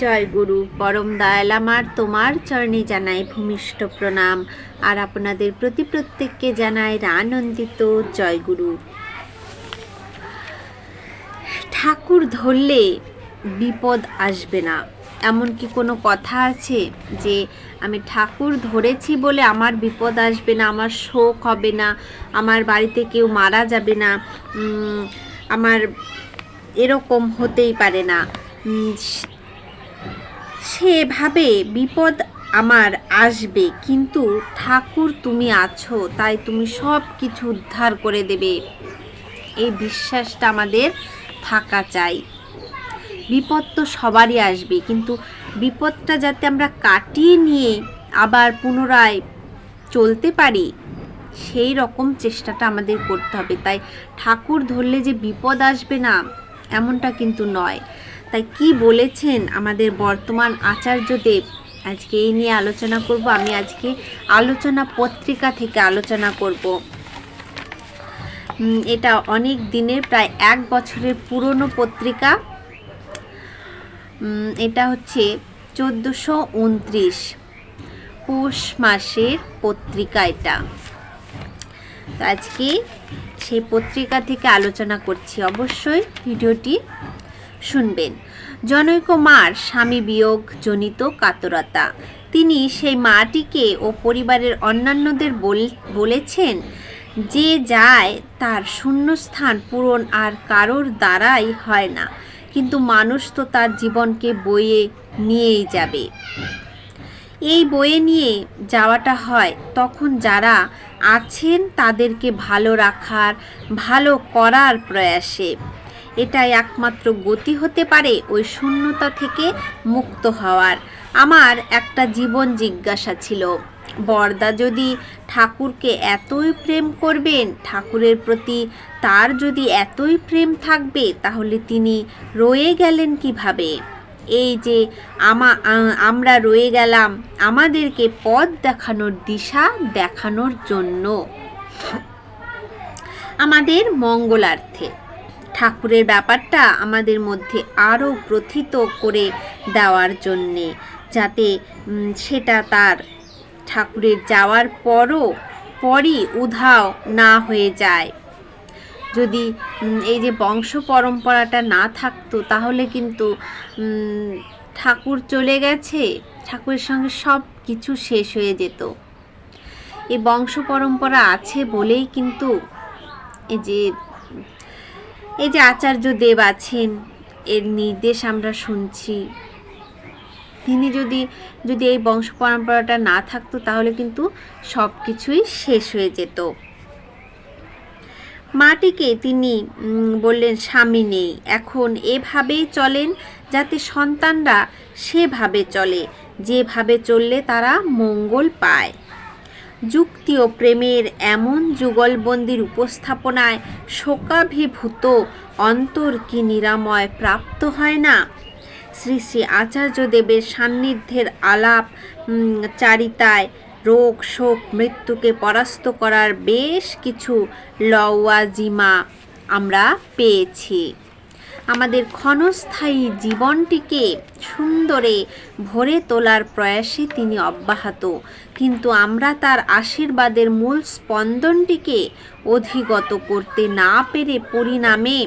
জয় গুরু, পরম দয়াল আমার তোমার চরণে জানাই ভূমিষ্ঠ প্রণাম। আর আপনাদের প্রতি প্রত্যেককে জানাই আনন্দিত জয় গুরু। ঠাকুর ধরলে বিপদ আসবে না। এমন কি কোনো কথা আছে যে আমি ঠাকুর ধরেছি বলে আমার বিপদ আসবে না, আমার শোক হবে না, আমার বাড়িতে কেউ মারা যাবে না আমার এরকম হতেই পারে না। সেভাবে বিপদ আমার আসবে, কিন্তু ঠাকুর তুমি আছো, তাই তুমি সব কিছু উদ্ধার করে দেবে। এই বিশ্বাসটা আমাদের থাকা চাই। বিপদ তো সবারই আসবে, কিন্তু বিপদটা যাতে আমরা কাটিয়ে নিয়ে আবার পুনরায় চলতে পারি, সেই রকম চেষ্টাটা আমাদের করতে হবে। তাই ঠাকুর ধরলে যে বিপদ আসবে না, এমনটা কিন্তু নয়। তাই কি বলেছেন আমাদের বর্তমান আচার্যদেব আজকে এই নিয়ে আলোচনা করব। আমি আজকে আলোচনা পত্রিকা থেকে আলোচনা করব। এটা অনেক দিনের, প্রায় এক বছরের পুরনো পত্রিকা। এটা হচ্ছে চোদ্দোশো উনত্রিশ পৌষ মাসের পত্রিকা এটা। তো আজকে সেই পত্রিকা থেকে আলোচনা করছি। অবশ্যই ভিডিওটি শুনবেন। জনৈক মার স্বামী বিয়োগ জনিত কাতরতা। তিনি সেই মাটিকে ও পরিবারের অন্যান্যদের বল- বলেছেন যে যায় তার শূন্যস্থান পূরণ আর কারোর দ্বারাই হয় না। কিন্তু মানুষ তো তার জীবনকে বয়ে নিয়েই যাবে। এই বয়ে নিয়ে যাওয়াটা হয় তখন যারা আছেন তাদেরকে ভালো রাখার, ভালো করার প্রয়াসে। এটাই একমাত্র গতি হতে পারে ওই শূন্যতা থেকে মুক্ত হওয়ার। আমার একটা জীবন জিজ্ঞাসা ছিল। বরদা যদি ঠাকুরকে এতই প্রেম করবেন, ঠাকুরের প্রতি তার যদি এতই প্রেম থাকবে, তাহলে তিনি রয়ে গেলেন কীভাবে? এই যে আমা আমরা রয়ে গেলাম, আমাদেরকে পথ দেখানোর দিশা দেখানোর জন্য। আমাদের মঙ্গলার্থে। ঠাকুরের ব্যাপারটা আমাদের মধ্যে আরও প্রথিত করে দেওয়ার জন্যে, যাতে সেটা তার ঠাকুরের যাওয়ার পরও, পরই উধাও না হয়ে যায়। যদি এই যে বংশ পরম্পরাটা না থাকতো, তাহলে কিন্তু ঠাকুর চলে গেছে, ঠাকুরের সঙ্গে সব কিছু শেষ হয়ে যেত। এই বংশ পরম্পরা আছে বলেই কিন্তু, এই যে এই যে আচার্য দেব আছেন, এর নির্দেশ আমরা শুনছি। তিনি যদি যদি এই বংশ পরম্পরাটা না থাকতো, তাহলে কিন্তু সব কিছুই শেষ হয়ে যেত। মাটিকে তিনি বললেন, স্বামী নেই। এখন এভাবেই চলেন যাতে সন্তানরা সেভাবে চলে। যেভাবে চললে তারা মঙ্গল পায়। যুক্তি ও প্রেমের এমন যুগলবন্দির উপস্থাপনায় শোকাভিভূত অন্তর কি নিরাময় প্রাপ্ত হয় না? শ্রী শ্রী আচার্যদেবের সান্নিধ্যের আলাপ চারিতায় রোগ, শোক, মৃত্যুকে পরাস্ত করার বেশ কিছু লওয়াজিমা আমরা পেয়েছি। আমাদের ক্ষণস্থায়ী জীবনটিকে সুন্দরে ভরে তোলার প্রয়াসে তিনি অব্যাহত। কিন্তু আমরা তার আশীর্বাদের মূল স্পন্দনটিকে অধিগত করতে না পেরে পরিণামে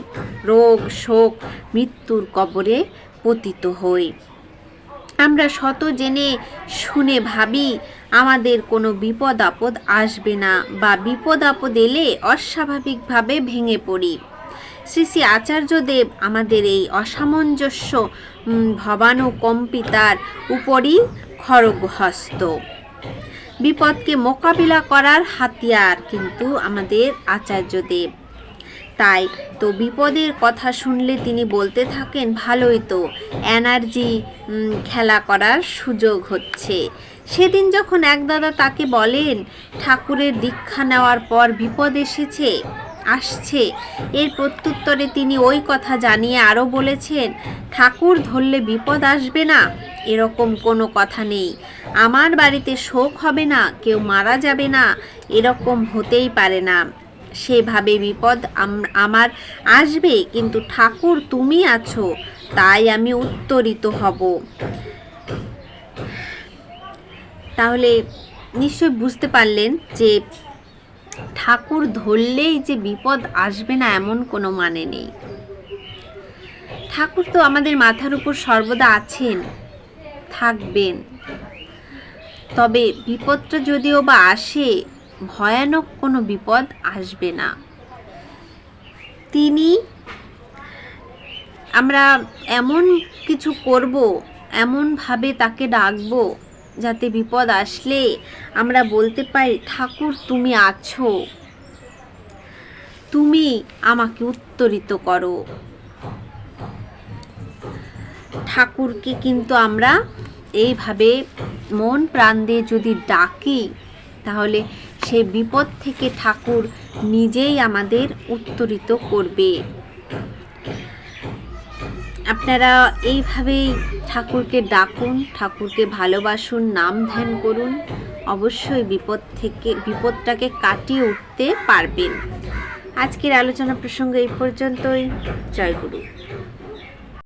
রোগ, শোক, মৃত্যুর কবরে পতিত হই। আমরা শত জেনে শুনে ভাবি, আমাদের কোনো বিপদ আপদ আসবে না বা বিপদ আপদ এলে অস্বাভাবিকভাবে ভেঙে পড়ি। শ্রী শ্রী আচার্যদেব আমাদের এই অসামঞ্জস্য ভবানুকম্পিতার উপরই খড়গহস্ত। বিপদকে মোকাবিলা করার হাতিয়ার কিন্তু আমাদের আচার্যদেব। তাই তো বিপদের কথা শুনলে তিনি বলতে থাকেন, ভালোই তো, এনার্জি খেলা করার সুযোগ হচ্ছে। সেদিন যখন এক দাদা তাকে বলেন, ঠাকুরের দীক্ষা নেওয়ার পর বিপদ এসেছে আসছে। এর প্রত্যুত্তরে তিনি ওই কথা জানিয়ে আরও বলেছেন, ঠাকুর ধরলে বিপদ আসবে না, এরকম কোনো কথা নেই। আমার বাড়িতে শোক হবে না, কেউ মারা যাবে না, এরকম হতেই পারে না। সেভাবে বিপদ আম- আমার আসবে, কিন্তু ঠাকুর তুমি আছো, তাই আমি উত্তরিত হব। তাহলে নিশ্চয় বুঝতে পারলেন যে ঠাকুর ধরলেই যে বিপদ আসবে না এমন কোনো মানে নেই। ঠাকুর তো আমাদের মাথার উপর সর্বদা আছেন, থাকবেন। তবে বিপদটা যদিও বা আসে, ভয়ানক কোনো বিপদ আসবে না। তিনি, আমরা এমন কিছু করব, এমনভাবে তাকে ডাকবো যাতে বিপদ আসলে আমরা বলতে পারি, ঠাকুর, তুমি আছো। তুমি আমাকে উত্তরিত করো। ঠাকুরকে কিন্তু আমরা এইভাবে মন প্রাণ দিয়ে যদি ডাকি, তাহলে সেই বিপদ থেকে ঠাকুর নিজেই আমাদের উত্তরিত করবে। আপনারা এইভাবেই ঠাকুরকে ডাকুন, ঠাকুরকে ভালোবাসুন, নাম ধ্যান করুন, অবশ্যই বিপদ থেকে, বিপদটাকে কাটিয়ে উঠতে পারবেন। আজকের আলোচনা প্রসঙ্গ এই পর্যন্তই। জয় গুরু।